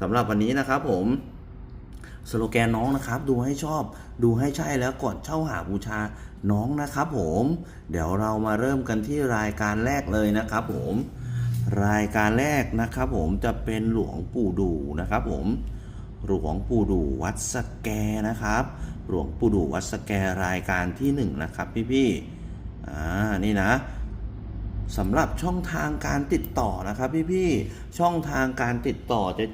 สำหรับวันนี้นะครับผมสโลแกนน้องนะครับ ดูให้ชอบดูให้ใช่แล้วก่อนเช่าหาบูชาน้องนะครับผม เดี๋ยวเรามาเริ่มกันที่รายการแรกเลยนะครับผม รายการแรกนะครับผมจะเป็นหลวงปู่ดูนะครับผมหลวงปู่ดูวัดสแกนะครับ หลวงปู่ดูวัดสแกรายการที่หนึ่งนะครับพี่ๆอ่านี่นะสำหรับช่องทางการติดต่อนะครับพี่ๆช่องทางการติดต่อจะ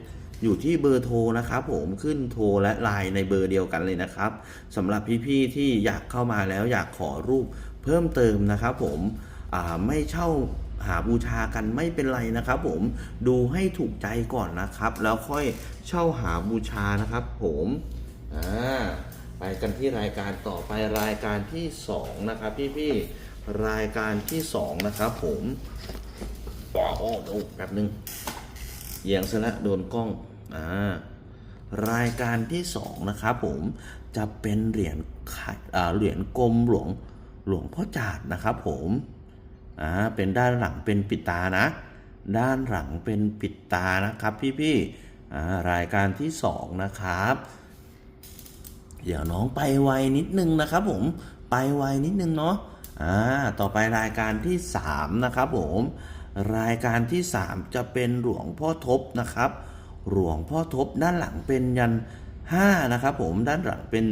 อยู่ที่เบอร์โทรนะครับผมขึ้นโทรและไลน์ในเบอร์เดียวกันเลยนะครับสำหรับพี่ๆที่อยากเข้ามาแล้วอยากขอรูปเพิ่มเติมนะครับผมไม่เช่าหาบูชากันไม่เป็นไรนะครับ ผมดูให้ถูกใจก่อนนะครับ แล้วค่อยเช่าหาบูชานะครับ ผมอ่าไปกันที่รายการต่อไปรายการที่สองนะครับ พี่ๆรายการที่สองนะครับ ผมว้าวโอ้โหแป๊บนึงเอียงซะละโดนกล้อง รายการที่สองนะครับผมจะเป็นเหรียญเหรียญกลมหลวงหลวงพ่อจาดนะครับผมอ่าเป็นด้านหลังเป็นปิดตานะ ด้านหลังเป็นปิดตานะครับพี่ๆอ่ารายการที่สองนะครับเดี๋ยวน้องไปไวนิดนึงนะครับผมไปไวนิดนึงเนาะอ่าต่อไปรายการที่สามนะครับผม รายการที่สามจะเป็นหลวงพ่อทบนะครับ หลวงพ่อทบด้านหลังเป็นยันห้านะครับ ผมด้านหลังเป็น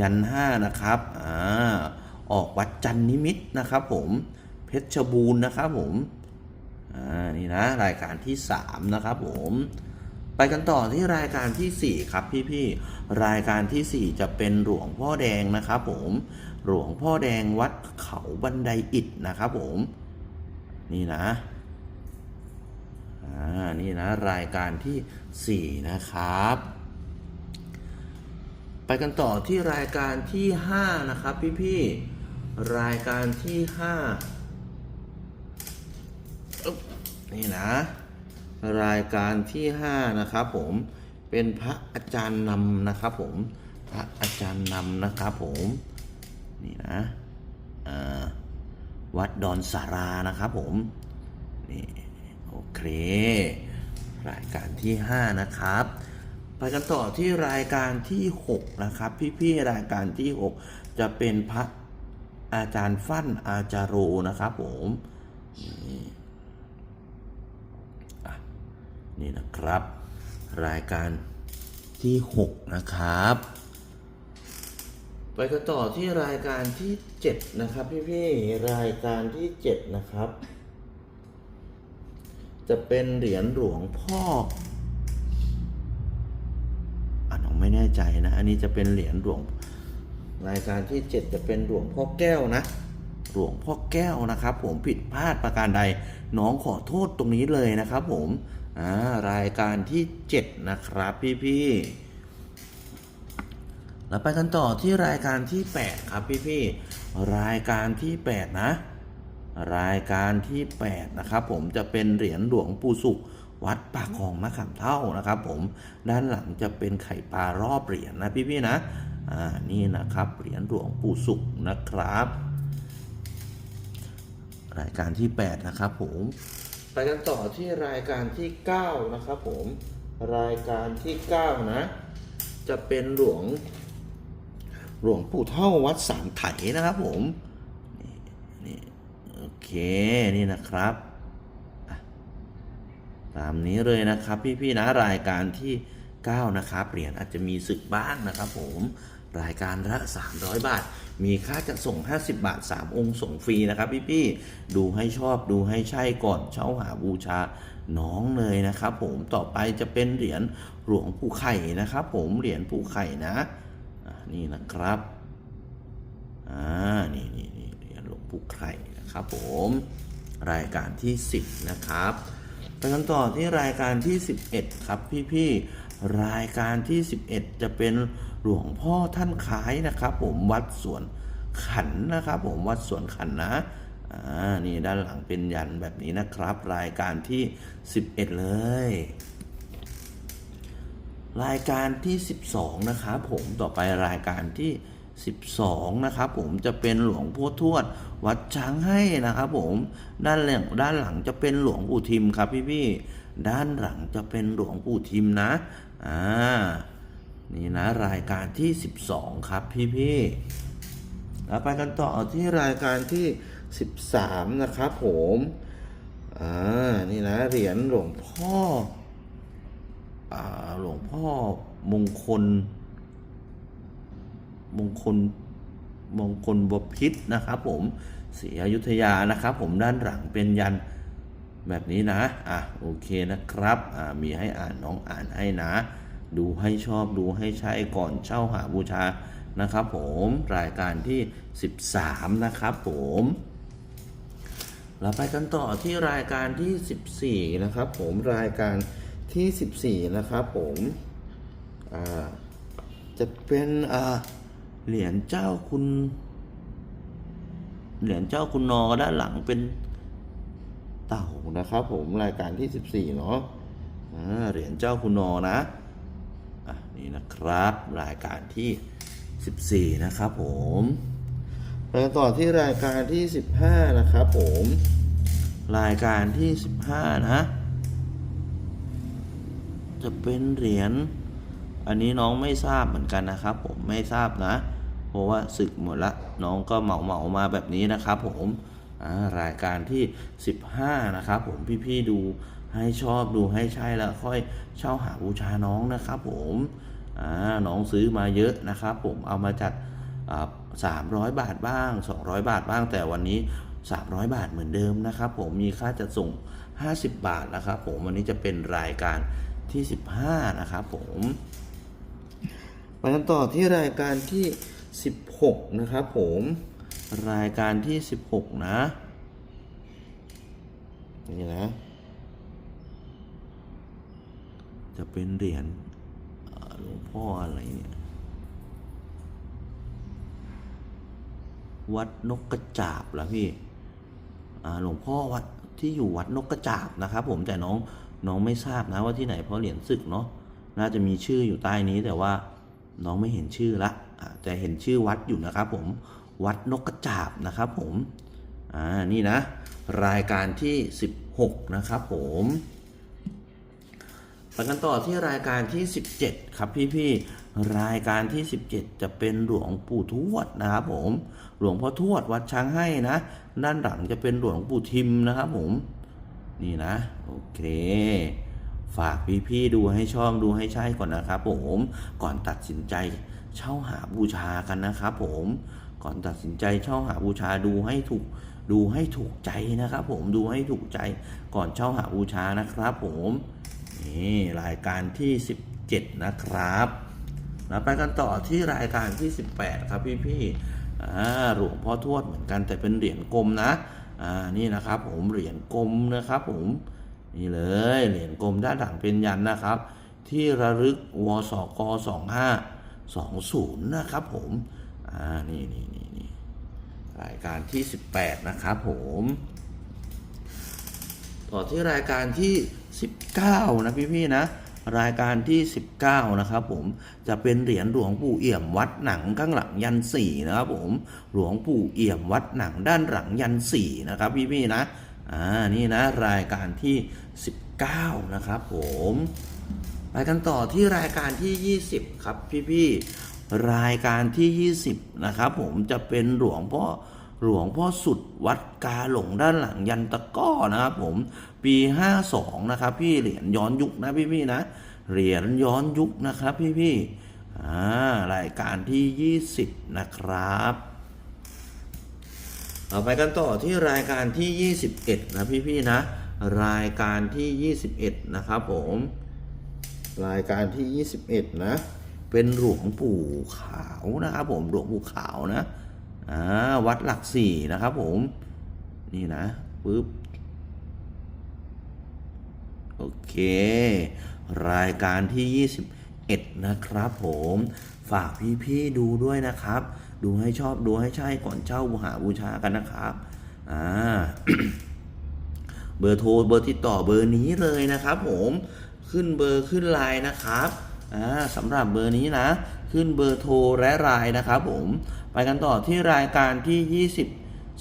ยันห้านะครับอ่าออกวัดจันนิมิตนะครับ ผมเพชรบูรณ์นะครับ ผมอ่านี่นะรายการที่3นะครับ ผมไปกันต่อที่รายการทีสี่4 ครับพี่ๆรายการทีสี่ 4 จะเป็นหลวงพ่อแดงนะครับผมหลวงพ่อแดงวัดเขาบันไดอิฐนะครับผม นี่นะอ่านี่นะรายการที่ 4 นะครับ ไปกันต่อที่รายการที่ 5 นะครับพี่ๆรายการที่ 5 นี่นะ รายการที่ 5 นะครับผมเป็นพระอาจารย์นำนะครับผมพระอาจารย์นำนะครับผมนี่นะวัดดอนสารานะครับผมนี่โอเค รายการที่ 5 นะครับ ไปกันต่อที่รายการที่ 6 นะครับ พี่ๆรายการที่ 6 จะเป็นพระอาจารย์ฟั่นอาจารโรนะครับผมนี่นี่นะครับ รายการที่ 6 นะครับไปกันต่อที่รายการที่ 7 นะครับ พี่ๆรายการที่ 7 นะครับ จะเป็นเหรียญหลวงพ่ออะน้องไม่แน่ใจนะ อันนี้จะเป็นเหรียญหลวงรายการที่ 7 จะเป็นหลวงพ่อแก้วนะ หลวงพ่อแก้วนะครับ ผมผิดพลาดประการใด น้องขอโทษตรงนี้เลยนะครับ ผมอ่ารายการที่ 7 นะครับ พี่ๆแล้วไปกันต่อที่รายการที่ 8 ครับพี่ๆรายการที่ 8 นะ รายการที่ 8 นะครับผมจะเป็นเหรียญหลวงปู่สุข วัดปากคลองมะขามเท่านะครับผมด้านหลังจะเป็นไข่ปลารอบเหรียญนะพี่ๆนะอ่านี่นะครับเหรียญหลวงปู่สุขนะครับ รายการที่ 8 นะครับผมไปกันต่อที่รายการที่ 9 นะครับผมรายการที่ 9 นะ จะเป็นหลวงหลวงปู่เท่าวัดสามไถนะครับผม โอเคนี่นะครับ ตามนี้เลยนะครับ พี่ๆนะรายการที่ 9 นะครับเหรียญอาจจะมีสึกบ้างนะครับผมรายการละ 300 บาท มีค่าจะส่ง 50 บาท 3 องค์ส่งฟรีนะครับพี่ๆดูให้ชอบดูให้ใช่ก่อนเช่าหาบูชาน้องเลยนะครับ ผมต่อไปจะเป็นเหรียญหลวงปู่ไข่นะครับ ผมเหรียญปู่ไข่นะนี่นะครับอ่านี่นี่นี่เหรียญหลวงปู่ไข่ นะครับผมรายการที่ 10 นะครับไปกันต่อที่รายการที่ 11 ครับพี่ๆรายการที่ 11 จะเป็นหลวงพ่อท่านขายนะครับ ผมวัดสวนขันนะครับ ผมวัดสวนขันนะอ่านี่ด้านหลังเป็นยันแบบนี้นะครับ รายการที่ 11 เลย รายการที่ 12 นะครับผมต่อไปรายการที่ 12 นะครับผมจะเป็นหลวงพ่อทวด วัดช้างให้นะครับผมด้านหลังด้านหลังจะเป็นหลวงปู่ทิมครับพี่พี่ด้านหลังจะเป็นหลวงปู่ทิมนะอ่านี่นะรายการที่ 12 ครับพี่ๆแล้วไปกันต่อที่รายการที่ 13 นะครับผมอ่านี่นะเหรียญหลวงพ่ออ่าหลวงพ่อมงคล มงคลมงคลบพิษนะครับผมศรีอยุธยานะครับ ผมด้านหลังเป็นยันแบบนี้นะ อะโอเคนะครับ อ่ามีให้อ่านน้องอ่านให้นะ ดูให้ชอบดูให้ใช้ก่อนเช่าหาบูชานะครับ ผมรายการที่ 13 นะครับ ผมเราไปกันต่อที่รายการที่ 14 นะครับ ผมรายการที่ 14 นะครับ ผมอ่าจะเป็นอ่า เหรียญเจ้าคุณ เหรียญเจ้าคุณนอด้านหลังเป็นเต่านะครับ ผมรายการที่14เนาะเหรียญเจ้าคุณนอนะอะนี่นะครับ รายการที่14นะครับผมไปต่อที่รายการที่15นะครับผมรายการที่15นะ จะเป็นเหรียญ อันนี้น้องไม่ทราบเหมือนกันนะครับ ผมไม่ทราบนะ เพราะว่าศึกหมดละน้องก็เหมาเหมามาแบบนี้นะครับผมรายการที่ 15 นะครับผมพี่ๆดูให้ชอบดูให้ใช่แล้วค่อยเช่าหาบูชาน้องนะครับผมน้องซื้อมาเยอะนะครับ ผมเอามาจัดสามร้อยบาทบ้าง 200 บาทบ้างแต่วันนี้ 300 บาทเหมือนเดิมนะครับ ผมมีค่าจัดส่ง 50 บาทนะครับ ผมวันนี้จะเป็นรายการที่ 15 นะครับผม ไปกันต่อที่รายการที่ 16 นะครับผม รายการที่ 16 นะ นี่นะ จะเป็นเหรียญหลวงพ่ออะไรเนี่ย วัดนกกระจาบเหรอพี่หลวงพ่อวัดที่อยู่วัดนกกระจาบนะครับผมแต่น้องน้องไม่ทราบนะว่าที่ไหนเพราะเหรียญศึกเนาะน่าจะมีชื่ออยู่ใต้นี้แต่ว่า น้องไม่เห็นชื่อละอ่าแต่เห็นชื่อวัดอยู่นะครับผมวัดนกกระจาบนะครับผมอ่านี่นะ รายการที่ 16 นะครับผมไปกันต่อที่รายการที่ 17 ครับพี่ๆรายการที่ 17 จะเป็นหลวงปู่ทวดนะครับผมหลวงพ่อทวดวัดช้างให้นะ ด้านหลังจะเป็นหลวงปู่ทิมนะครับผมนี่นะ โอเค ฝากพี่ๆดูให้ชอบดูให้ใช่ก่อนนะครับผมก่อนตัดสินใจเช่าหาบูชากันนะครับผมก่อนตัดสินใจเช่าหาบูชาดูให้ถูกดูให้ถูกใจนะครับ ผมดูให้ถูกใจก่อนเช่าหาบูชานะครับ ผมนี่รายการที่ 17 นะครับเราไปกันต่อที่รายการที่ 18 ครับพี่ๆอ่าหลวงพ่อทวดเหมือนกันแต่เป็นเหรียญกลมนะอ่านี่นะครับ ผมเหรียญกลมนะครับ ผม นี่เลยเหรียญกลมด้านหลังเป็นยันนะครับ ที่ระลึกวสก2520 นะครับผมอ่านี่นี่นี่นี่รายการที่ 18 นะครับผมต่อที่รายการที่ 19 นะพี่ๆนะรายการที่ 19 นะครับผมจะเป็นเหรียญหลวงปู่เอี่ยมวัดหนังข้างหลังยันสี่นะครับผมหลวงปู่เอี่ยมวัดหนังด้านหลังยันสี่นะครับพี่ๆนะ อ่านี่นะรายการที่ 19 นะครับผมไปกันต่อที่รายการที่ 20 ครับพี่ๆรายการที่ 20 นะครับผมจะเป็นหลวงพ่อหลวงพ่อสุดวัดกาหลงด้านหลังยันตะก้อนะครับผมปี 52 นะครับ พี่เหรียญย้อนยุคนะพี่ๆนะเหรียญย้อนยุคนะครับพี่ๆอ่ารายการที่ 20 นะครับ ต่อไปกันต่อที่รายการที่ 21 นะพี่ๆนะ รายการที่ 21 นะครับผม รายการที่ 21 นะ เป็นหลวงปู่ขาวนะครับผมหลวงปู่ขาวนะอ่าวัดหลักสี่นะครับผม นี่นะปึ๊บโอเค รายการที่ 21 นะครับผม ฝากพี่ๆดูด้วยนะครับ ดูให้ชอบดูให้ใช่ก่อนเช่าบูหาบูชากันนะครับ อ่า เบอร์โทรเบอร์ติดต่อเบอร์นี้เลยนะครับ ผมขึ้นเบอร์ขึ้นไลน์นะครับอ่าสำหรับเบอร์นี้นะ ขึ้นเบอร์โทรและไลน์นะครับ ผมไปกันต่อที่รายการที่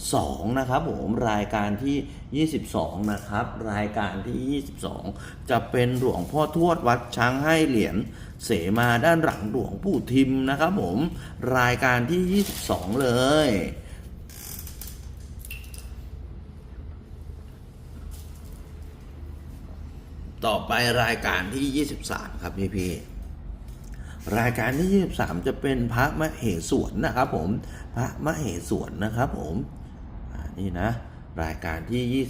22 นะครับผมรายการที่ 22 นะครับ รายการที่ 22 จะเป็นหลวงพ่อทวดวัดช้างให้เหรียญเสมาด้านหลังหลวงปู่ทิมนะครับผมรายการที่ 22 เลยต่อไปรายการที่ 23 ครับพี่พี่รายการที่ 23 จะเป็นพระมะเหสวนนะครับผม พระมะเหสวนนะครับผม นี่นะ รายการที่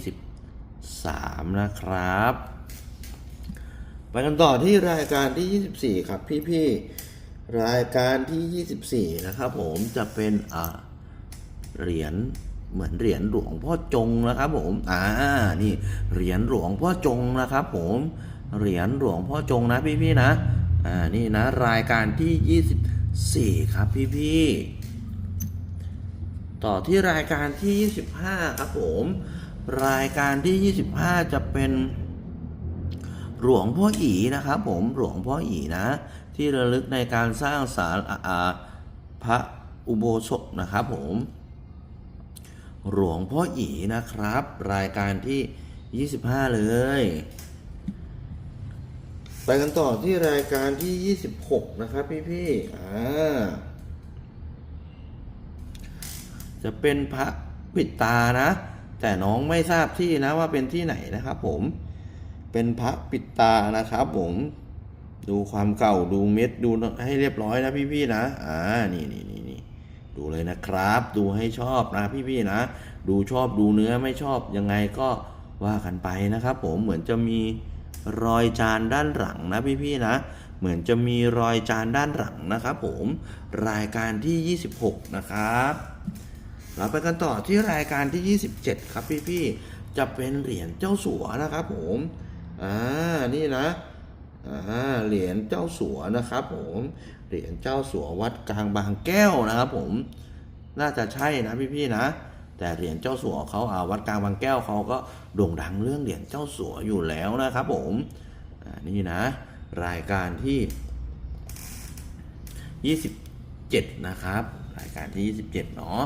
23 นะครับ ไปกันต่อที่รายการที่ 24 ครับพี่พี่ๆ รายการที่ 24 นะครับผมจะเป็นอ่าเหรียญเหมือนเหรียญหลวงพ่อจงนะครับผม อ่า นี่เหรียญหลวงพ่อจงนะครับผม เหรียญหลวงพ่อจงนะพี่ๆนะ อ่า นี่นะรายการที่ 24 ครับพี่ๆ ต่อที่รายการที่ 25 ครับผม รายการที่ 25 จะเป็น หลวงพ่ออีนะครับผมหลวงพ่ออีนะ ที่ระลึกในการสร้างศาลอาพระอุโบสถนะครับผม หลวงพ่ออีนะครับ รายการที่ 25 เลยไปกันต่อที่รายการที่ 26 นะครับพี่ๆอ่า จะเป็นพระปิดตานะ แต่น้องไม่ทราบที่นะว่าเป็นที่ไหนนะครับ ผมเป็นพระปิดตานะครับ ผมดูความเก่าดูเม็ดดูให้เรียบร้อยนะพี่ๆนะอ่านี่นี่นี่นี่ดูเลยนะครับ ดูให้ชอบนะพี่ๆนะ ดูชอบดูเนื้อไม่ชอบยังไงก็ว่ากันไปนะครับ ผมเหมือนจะมีรอยจานด้านหลังนะพี่ๆนะ เหมือนจะมีรอยจานด้านหลังนะครับ ผมรายการที่ 26 นะครับ เราไปกันต่อที่รายการที่ 27 ครับพี่ๆจะเป็นเหรียญเจ้าสัวนะครับผมอ่านี่นะอ่าเหรียญเจ้าสัวนะครับผมเหรียญเจ้าสัววัดกลางบางแก้วนะครับผมน่าจะใช่นะพี่ๆนะ แต่เหรียญเจ้าสัวเขาอาวัดกลางบางแก้วเขาก็โด่งดังเรื่องเหรียญเจ้าสัวอยู่แล้วนะครับผมอ่านี่นะ รายการที่ 27 นะครับ รายการที่ 27 เนาะ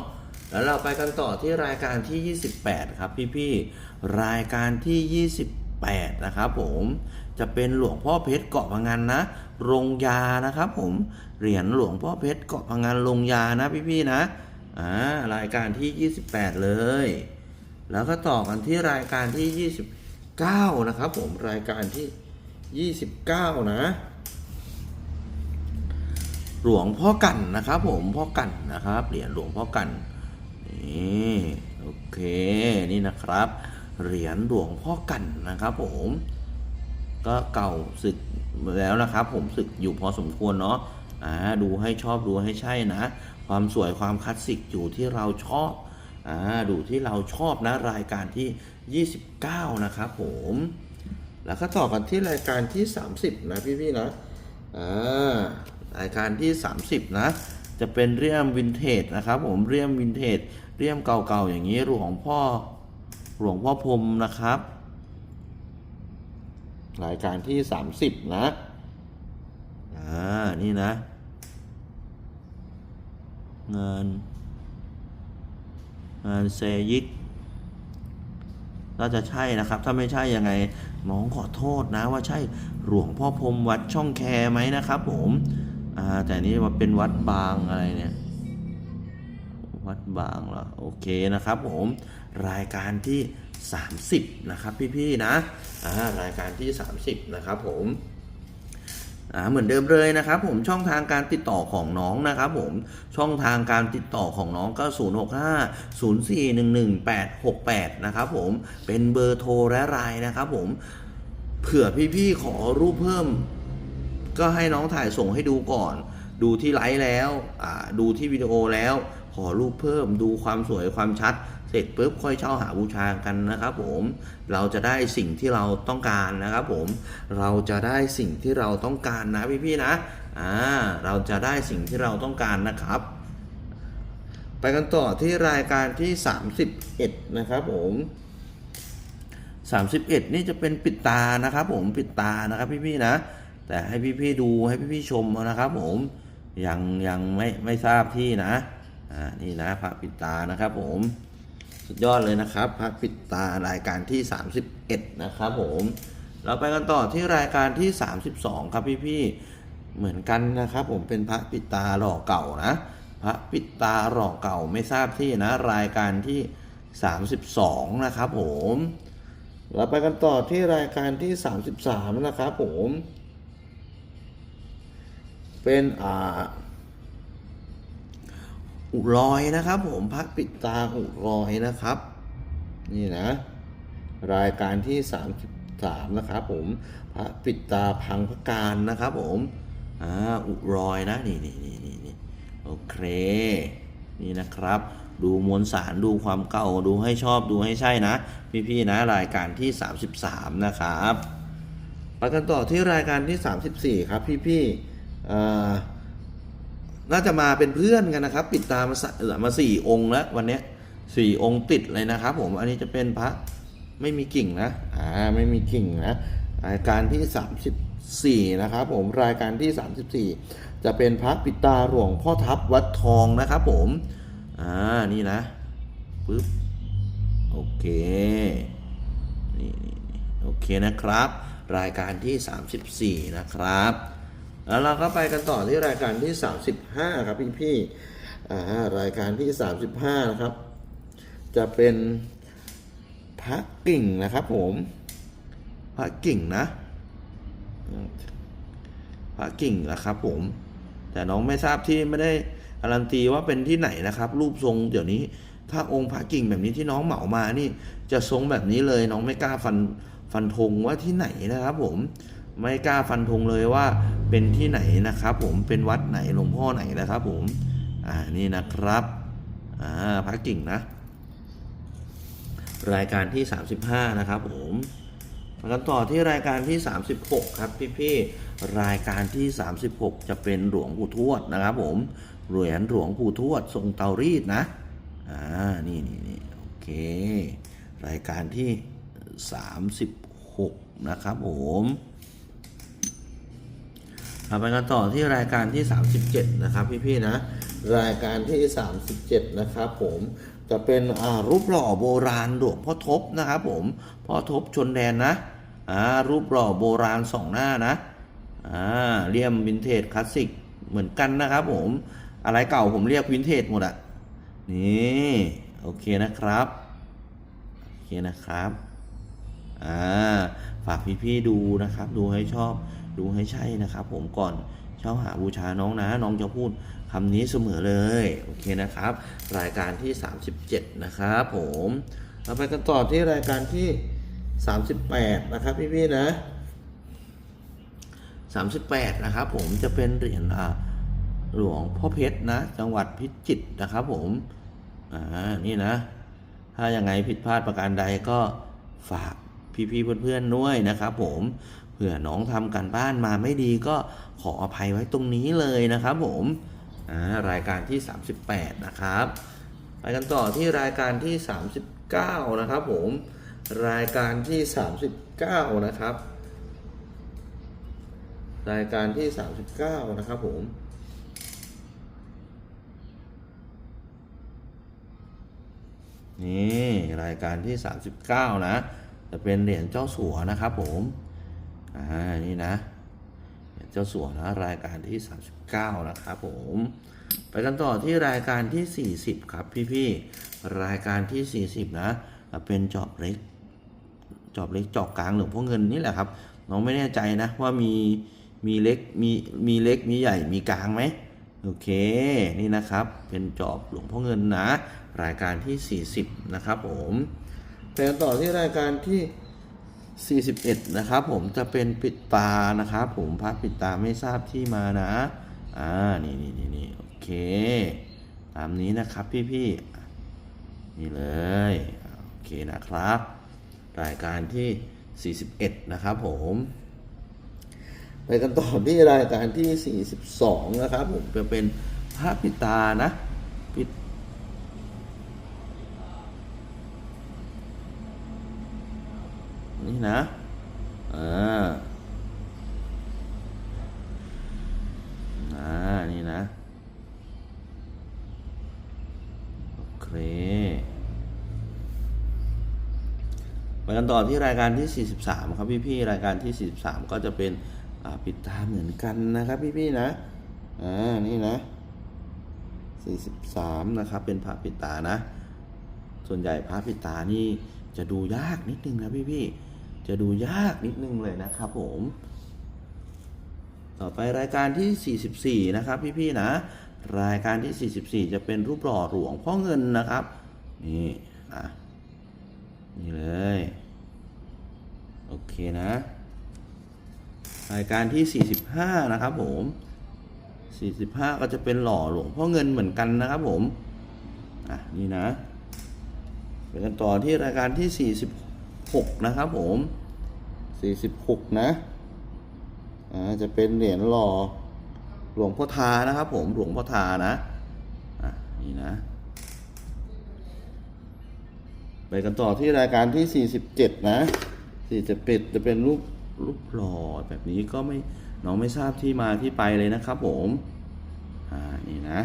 แล้วเราไปกันต่อที่รายการที่ 28 ครับพี่ๆรายการที่ 28 นะครับผมจะเป็นหลวงพ่อเพชรเกาะพังงานนะโรงยานะครับ ผมเหรียญหลวงพ่อเพชรเกาะพังงานโรงยานะพี่ๆนะอ่ารายการที่ 28 เลย แล้วก็ต่อกันที่รายการที่ 29 นะครับ ผมรายการที่ 29 นะ หลวงพ่อกันนะครับ ผมพ่อกันนะครับเหรียญหลวงพ่อกัน นี่โอเคนี่นะครับ เหรียญหลวงพ่อกันนะครับผม ก็เก่าศึกแล้วนะครับ ผมศึกอยู่พอสมควรเนาะอ่าดูให้ชอบดูให้ใช่นะ ความสวยความคลาสสิกอยู่ที่เราชอบอ่าดูที่เราชอบนะรายการที่ 29 นะครับผมแล้วก็ต่อกันที่รายการที่ 30 นะพี่ๆนะอ่ารายการที่ 30 นะ จะเป็นเรียมวินเทจนะครับผมเรียมวินเทจ เรียมเก่าๆอย่างนี้หลวงพ่อหลวงพ่อพรมนะครับ รายการที่ 30 นะอ่านี่นะ งานงานเซยิกน่าจะใช่นะครับ ถ้าไม่ใช่ยังไงน้องขอโทษนะว่าใช่หลวงพ่อพรมวัดช่องแคไหมนะครับผม อ่า แต่นี่ว่าเป็นวัดบางอะไรเนี่ย บางเหรอโอเคนะครับผมรายการที่ 30 นะครับพี่ๆนะอ่ารายการที่ 30 นะครับผมอ่าเหมือนเดิมเลยนะครับผมช่องทางการติดต่อของน้องนะครับผมช่องทางการติดต่อของน้องก็ 0 6 5 0 4 1 1 8 6 8 นะครับผมเป็นเบอร์โทรและไลน์นะครับผมเผื่อพี่ๆขอรูปเพิ่ม ก็ให้น้องถ่ายส่งให้ดูก่อน ดูที่ไลฟ์แล้วอ่าดูที่วิดีโอแล้ว ขอรูปเพิ่มดูความสวยความชัด เสร็จปุ๊บค่อยเช่าหาบูชากันนะครับผมเราจะได้สิ่งที่เราต้องการนะครับผมเราจะได้สิ่งที่เราต้องการนะพี่ๆนะอ่าเราจะได้สิ่งที่เราต้องการนะครับ ไปกันต่อที่รายการที่ 31 นะครับผม31 นี่จะเป็นปิดตานะครับ ผมปิดตานะครับพี่ๆนะ แต่ให้พี่ๆดูให้พี่ๆชมนะครับ ผมยังยังไม่ไม่ทราบที่นะ อ่านี่นะพระปิดตานะครับ ผมสุดยอดเลยนะครับพระปิดตารายการที่ 31 นะครับ ผม เราไปกันต่อที่รายการที่ 32 ครับพี่ๆเหมือนกันนะครับ ผมเป็นพระปิดตาหล่อเก่านะพระปิดตาหล่อเก่าไม่ทราบที่นะ รายการที่ 32 นะครับ ผมเราไปกันต่อที่รายการที่ 33 นะครับผม เป็นอ่า อุรอยนะครับ ผมพระปิดตาอุรอยนะครับ นี่นะ รายการที่ 33 นะครับผมพระปิดตาพังพระการนะครับผมอ่าอุรอยนะนี่นี่นี่นี่นี่โอเค นี่นะครับ ดูมวลสารดูความเก่าดูให้ชอบดูให้ใช่นะ พี่ๆนะรายการที่ 33 นะครับไปกันต่อที่รายการที่ 34 ครับพี่ๆอ่า น่าจะมาเป็นเพื่อนกันนะครับ ปิดตามาสเอ่อมาสี่องค์แล้ววันนี้สี่องค์ติดเลยนะครับ ผมอันนี้จะเป็นพระไม่มีกิ่งนะอ่าไม่มีกิ่งนะรายการที่34นะครับ ผมรายการที่34จะเป็นพระปิดตาหลวงพ่อทับวัดทองนะครับ ผมอ่านี่นะปึ๊บโอเคนี่นี่นี่โอเคนะครับ รายการที่ 34 นะครับ แล้วเราก็ไปกันต่อที่รายการที่ 35 ครับพี่พี่รายการที่ 35 นะครับ จะเป็นพระกิ่งนะครับผมพระกิ่งนะพระกิ่งนะครับผม แต่น้องไม่ทราบที่ไม่ได้การันตีว่าเป็นที่ไหนนะครับ รูปทรงเดี๋ยวนี้ ถ้าองค์พระกิ่งแบบนี้ที่น้องเหมามานี่ จะทรงแบบนี้เลยน้องไม่กล้าฟันฟันธงว่าที่ไหนนะครับผม ไม่กล้าฟันธงเลยว่าเป็นที่ไหนนะครับผมเป็นวัดไหนหลวงพ่อไหนนะครับ ผมอ่านี่นะครับอ่าพระกิ่งนะ รายการที่ 35 นะครับผมมากันต่อที่รายการที่ 36 ครับพี่ๆรายการที่ 36 จะเป็นหลวงปู่ทวดนะครับ ผมเหรียญหลวงปู่ทวดทรงเตารีดนะอ่านี่นี่นี่โอเค รายการที่ 36 นะครับผม เราไปกันต่อที่รายการที่ 37 นะครับพี่ๆนะ รายการที่ 37 นะครับผมจะเป็นรูปหล่อโบราณหลวงพ่อทบนะครับผมพ่อทบชนแดนนะรูปหล่อโบราณสองหน้านะเลี่ยมวินเทจคลาสสิกเหมือนกันนะครับผมอะไรเก่าผมเรียกวินเทจหมดอะนี่โอเคนะครับโอเคนะครับอ่าฝากพี่ๆดูนะครับ ดูให้ชอบ ดูให้ใช่นะครับ ผมก่อนเช่าหาบูชาน้องนะ น้องจะพูดคำนี้เสมอเลยโอเคนะครับ รายการที่ 37 นะครับผมเราไปกันต่อที่รายการที่ 38 นะครับพี่ๆนะ 38 นะครับผมจะเป็นเหรียญหลวงพ่อเพชรนะ จังหวัดพิจิตรนะครับผมอ่านี่นะ ถ้ายังไงผิดพลาดประการใดก็ฝากพี่ๆเพื่อนๆด้วยนะครับผม เผื่อน้องทำการบ้านมาไม่ดีก็ขออภัยไว้ตรงนี้เลยนะครับผมรายการที่ 38 นะครับ ไปกันต่อที่รายการที่ 39 นะครับผม รายการที่ 39 นะครับ รายการที่ 39 นะครับผมนี่รายการที่ 39 นะ จะเป็นเหรียญเจ้าสัวนะครับผม อ่านี่นะ เจ้าสัวนะรายการที่ 39 นะครับผม ไปกันต่อที่รายการที่ 40 ครับพี่ๆรายการที่ 40 นะ เป็นจอบเล็ก จอบเล็กจอบกลางหลวงพ่อเงินนี่แหละครับน้องไม่แน่ใจนะว่ามีมีเล็กมีมีเล็กมีใหญ่มีกลางไหมโอเคนี่นะครับเป็นจอบหลวงพ่อเงินนะ รายการที่ 40 นะครับผมไปกันต่อที่รายการที่ 41 นะครับผมจะเป็นปิดตานะครับผมพระปิดตาไม่ทราบที่มานะ อ่า นี่นี่นี่นี่โอเค ตามนี้นะครับพี่ๆนี่เลย โอเคนะครับ รายการที่ 41 นะครับผมไปกันต่อที่รายการที่ 42 นะครับผมจะเป็นพระปิดตานะปิด นี่นะอ่าอ่านี่นะ โอเคกันต่อที่รายการที่ 43 ครับพี่ๆรายการที่ 43 ก็จะเป็นปิดตาเหมือนกันนะครับพี่ๆนะอ่านี่นะ 43 นะครับ เป็นพระปิดตานะ ส่วนใหญ่พระปิดตานี่จะดูยากนิดนึงนะพี่ๆ จะดูยากนิดนึงเลยนะครับผม ต่อไปรายการที่ 44 นะครับ พี่ๆนะ รายการที่ 44 จะเป็นรูปหล่อหลวงพ่อเงินนะครับ นี่อะนี่เลย โอเคนะ รายการที่ 45 นะครับผม 45 ก็จะเป็นหล่อหลวงพ่อเงินเหมือนกันนะครับผม อะ นี่นะไปกันต่อที่รายการที่ 46 นะครับผม 46 นะอ่าจะเป็นเหรียญหล่อหลวงพ่อทานะครับผมหลวงพ่อทานะอะนี่นะไปกันต่อที่รายการที่ 47 นะ 47 จะเป็นรูปรูปหล่อแบบนี้ก็ไม่น้องไม่ทราบที่มาที่ไปเลยนะครับผมอ่านี่นะ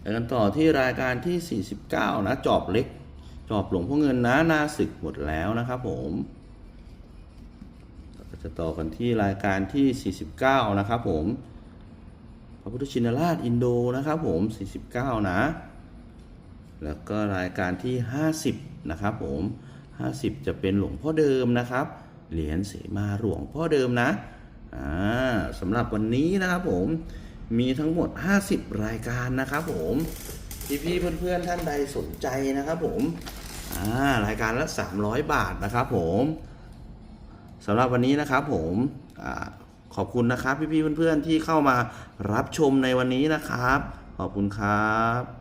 ไปกันต่อที่รายการที่ 49 นะ จอบเล็ก จอบหลวงพ่อเงินนะหน้าศึกหมดแล้วนะครับผมจะต่อกันที่รายการที่ 49 นะครับผม พระพุทธชินราชอินโดนะครับผม 49 นะ แล้วก็รายการที่ 50 นะครับผม 50 จะเป็นหลวงพ่อเดิมนะครับ เหรียญเสมาหลวงพ่อเดิมนะ อ่าสำหรับวันนี้นะครับผม มีทั้งหมด 50 รายการนะครับผม พี่ๆเพื่อนๆท่านใดสนใจนะครับผม รายการละ 300 บาทนะครับผมสำหรับวันนี้นะครับผมอขอบคุณนะครับพี่ๆเพื่อนๆที่เข้ามารับชมในวันนี้นะครับ ขอบคุณครับ